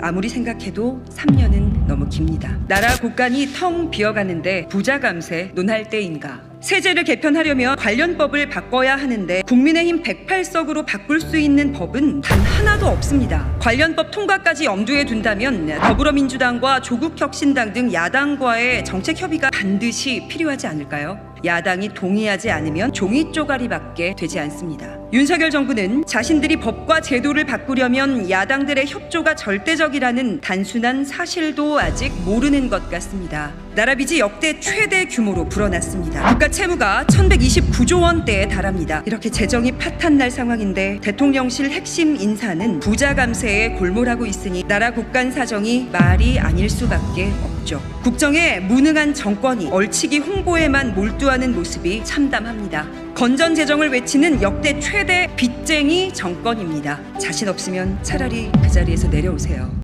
아무리 생각해도 3년은 너무 깁니다. 나라 곳간이 텅 비어가는데 부자 감세 논할 때인가? 세제를 개편하려면 관련 법을 바꿔야 하는데 국민의힘 108석으로 바꿀 수 있는 법은 단 하나도 없습니다. 관련 법 통과까지 염두에 둔다면 더불어민주당과 조국혁신당 등 야당과의 정책 협의가 반드시 필요하지 않을까요? 야당이 동의하지 않으면 종이 쪼가리밖에 되지 않습니다. 윤석열 정부는 자신들이 법과 제도를 바꾸려면 야당들의 협조가 절대적이라는 단순한 사실도 아직 모르는 것 같습니다. 나라 빚이 역대 최대 규모로 불어났습니다. 국가 채무가 1129조 원대에 달합니다. 이렇게 재정이 파탄날 상황인데 대통령실 핵심 인사는 부자 감세에 골몰하고 있으니 나라 국간 사정이 말이 아닐 수밖에 없죠. 국정에 무능한 정권이 얼치기 홍보에만 몰두하는 모습이 참담합니다. 건전 재정을 외치는 역대 최대 빚쟁이 정권입니다. 자신 없으면 차라리 그 자리에서 내려오세요.